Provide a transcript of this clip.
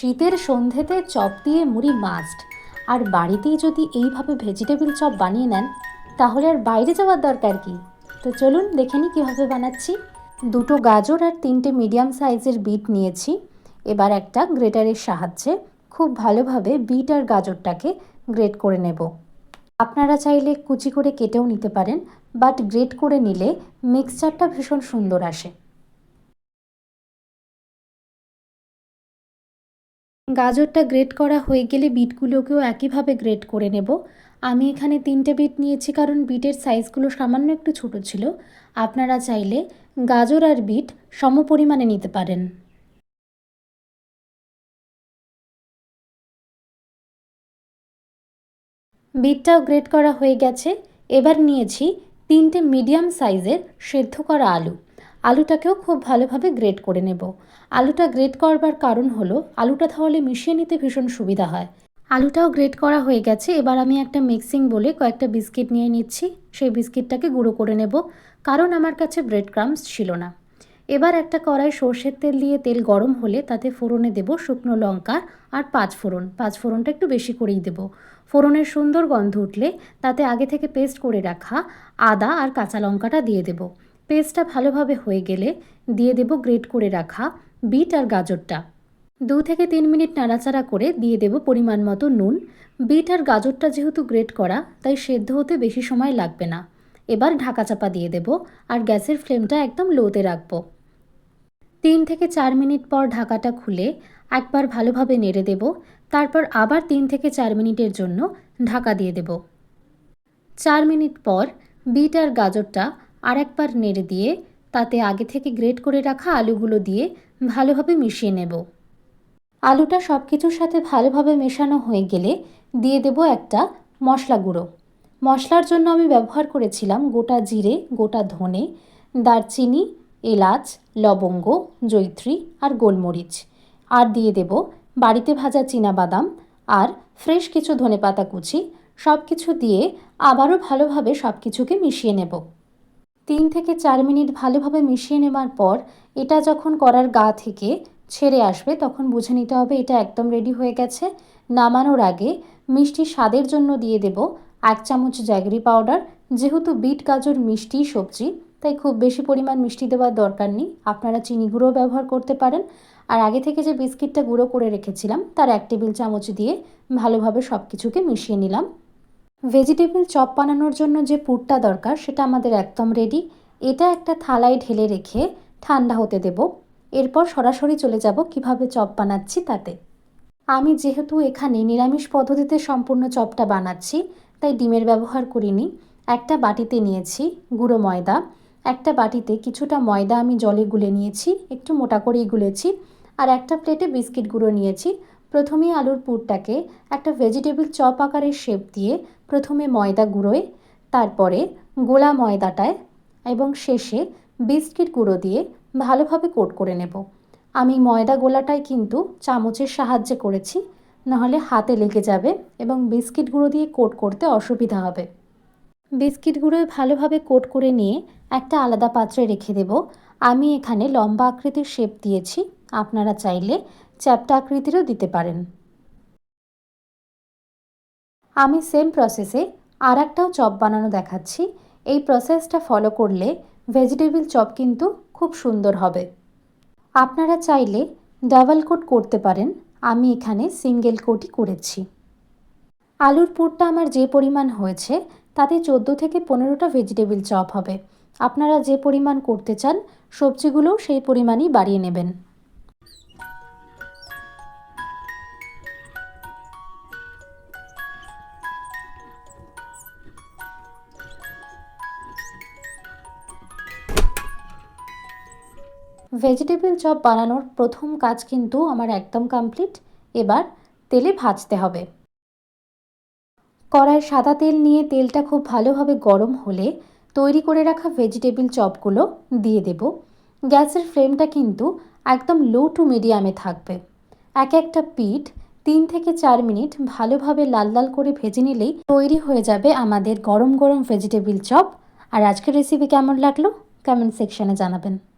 শীতের সন্ধেতে চপ দিয়ে মুড়ি মাস্ট আর বাড়িতেই যদি এইভাবে ভেজিটেবিল চপ বানিয়ে নেন, তাহলে আর বাইরে যাওয়ার দরকার কি? তো চলুন দেখে নিই কীভাবে বানাচ্ছি। দুটো গাজর আর তিনটে মিডিয়াম সাইজের বিট নিয়েছি। এবার একটা গ্রেটারের সাহায্যে খুব ভালোভাবে বিট আর গাজরটাকে গ্রেট করে নেব। আপনারা চাইলে কুচি করে কেটেও নিতে পারেন বাট গ্রেট করে নিলে মিক্সচারটা ভীষণ সুন্দর আসে। গাজরটা গ্রেট করা হয়ে গেলে বিটগুলোকেও একইভাবে গ্রেট করে নেব। আমি এখানে তিনটে বিট নিয়েছি, কারণ বিটের সাইজগুলো সামান্য একটু ছোট ছিল। আপনারা চাইলে গাজর আর বিট সম পরিমাণে নিতে পারেন। বিটটাও গ্রেট করা হয়ে গেছে। এবার নিয়েছি তিনটে মিডিয়াম সাইজের সেদ্ধ করা আলু। আলুটাকেও খুব ভালোভাবে গ্রেট করে নেব। আলুটা গ্রেট করবার কারণ হলো, আলুটা তাহলে মিশিয়ে নিতে ভীষণ সুবিধা হয়। আলুটাও গ্রেট করা হয়ে গেছে, এবার আমি একটা মিক্সিং বলে কয়েকটা বিস্কিট নিয়ে নিচ্ছি। সেই বিস্কিটটাকে গুঁড়ো করে নেব, কারণ আমার কাছে ব্রেড ক্রামস ছিল না। এবার একটা কড়াই সর্ষের তেল দিয়ে তেল গরম হলে তাতে ফোড়নে দেব শুকনো লঙ্কা আর পাঁচ ফোড়ন। পাঁচ ফোড়নটা একটু বেশি করেই দেব। ফোড়নের সুন্দর গন্ধ উঠলে তাতে আগে থেকে পেস্ট করে রাখা আদা আর কাঁচা লঙ্কাটা দিয়ে দেব। পেস্টটা ভালোভাবে হয়ে গেলে দিয়ে দেব গ্রেট করে রাখা বিট আর গাজরটা। দু থেকে তিন মিনিট নাড়াচাড়া করে দিয়ে দেব পরিমাণ মতো নুন। বিট আর গাজরটা যেহেতু গ্রেট করা, তাই সেদ্ধ হতে বেশি সময় লাগবে না। এবার ঢাকা চাপা দিয়ে দেব আর গ্যাসের ফ্লেমটা একদম লোতে রাখব। তিন থেকে চার মিনিট পর ঢাকাটা খুলে একবার ভালোভাবে নেড়ে দেব। তারপর আবার তিন থেকে চার মিনিটের জন্য ঢাকা দিয়ে দেব। চার মিনিট পর বিট আর গাজরটা আর একবার নেড়ে দিয়ে তাতে আগে থেকে গ্রেট করে রাখা আলুগুলো দিয়ে ভালোভাবে মিশিয়ে নেব। আলুটা সব কিছুর সাথে ভালোভাবে মেশানো হয়ে গেলে দিয়ে দেব একটা মশলা গুঁড়ো। মশলার জন্য আমি ব্যবহার করেছিলাম গোটা জিরে, গোটা ধনে, দারচিনি, এলাচ, লবঙ্গ জৈত্রী আর গোলমরিচ। আর দিয়ে দেব বাড়িতে ভাজা বাদাম আর ফ্রেশ কিছু ধনেপাতা কুচি। সব কিছু দিয়ে আবারও ভালোভাবে সব কিছুকে মিশিয়ে নেব। তিন থেকে চার মিনিট ভালোভাবে মিশিয়ে নেবার পর এটা যখন করার গা থেকে ছেড়ে আসবে, তখন বুঝে নিতে হবে এটা একদম রেডি হয়ে গেছে। নামানোর আগে মিষ্টি স্বাদের জন্য দিয়ে দেব এক চামচ জ্যাগরি পাউডার যেহেতু বিট গাজর মিষ্টি সবজি, তাই খুব বেশি পরিমাণ মিষ্টি দেওয়ার দরকার নেই। আপনারা চিনি গুঁড়ো ব্যবহার করতে পারেন। আর আগে থেকে যে বিস্কিটটা গুঁড়ো করে রেখেছিলাম, তার এক টেবিল চামচ দিয়ে ভালোভাবে সব কিছুকে মিশিয়ে নিলাম। ভেজিটেবল চপ বানানোর জন্য যে পুরটা দরকার, সেটা আমাদের একদম রেডি এটা একটা থালায় ঢেলে রেখে ঠান্ডা হতে দেব। এরপর সরাসরি চলে যাব কীভাবে চপ বানাচ্ছি তাতে। আমি যেহেতু এখানে নিরামিষ পদ্ধতিতে সম্পূর্ণ চপটা বানাচ্ছি, তাই ডিমের ব্যবহার করিনি। একটা বাটিতে নিয়েছি গুঁড়ো ময়দা। একটা বাটিতে কিছুটা ময়দা আমি জলে গুলে নিয়েছি, একটু মোটা করেই গুলেছি। আর একটা প্লেটে বিস্কিট গুঁড়ো নিয়েছি। প্রথমেই আলুর পুরটাকে একটা ভেজিটেবল চপ আকারের শেপ দিয়ে প্রথমে ময়দা গুঁড়োয়, তারপরে গোলা ময়দাটায় এবং শেষে বিস্কিট গুঁড়ো দিয়ে ভালোভাবে কোট করে নেব। আমি ময়দা গোলাটাই কিন্তু চামচের সাহায্যে করেছি, নাহলে হাতে লেগে যাবে এবং বিস্কিট গুঁড়ো দিয়ে কোট করতে অসুবিধা হবে। বিস্কিট গুঁড়োয় ভালোভাবে কোট করে নিয়ে একটা আলাদা পাত্রে রেখে দেব। আমি এখানে লম্বা আকৃতির শেপ দিয়েছি। আপনারা চাইলে চ্যাপটা আকৃতিরও দিতে পারেন। আমি সেম প্রসেসে আর একটাও চপ বানানো দেখাচ্ছি। এই প্রসেসটা ফলো করলে ভেজিটেবল চপ কিন্তু খুব সুন্দর হবে। আপনারা চাইলে ডাবল কোট করতে পারেন। আমি এখানে সিঙ্গেল কোটই করেছি। আলুর পুরটা আমার যে পরিমাণ হয়েছে, তাতে চোদ্দ থেকে পনেরোটা ভেজিটেবল চপ হবে। আপনারা যে পরিমাণ করতে চান, সবজিগুলোও সেই পরিমাণই বাড়িয়ে নেবেন। ভেজিটেবল চপ বানানোর প্রথম কাজ কিন্তু আমার একদম কমপ্লিট এবার তেলে ভাজতে হবে। কড়ায় সাদা তেল নিয়ে তেলটা খুব ভালোভাবে গরম হলে তৈরি করে রাখা ভেজিটেবল চপগুলো দিয়ে দেব। গ্যাসের ফ্লেমটা কিন্তু একদম লো টু মিডিয়ামে থাকবে। এক একটা পিঠ তিন থেকে চার মিনিট ভালোভাবে লাল লাল করে ভেজে নিলেই তৈরি হয়ে যাবে আমাদের গরম গরম ভেজিটেবল চপ আর আজকের রেসিপি কেমন লাগল? কমেন্ট সেকশানে জানাবেন।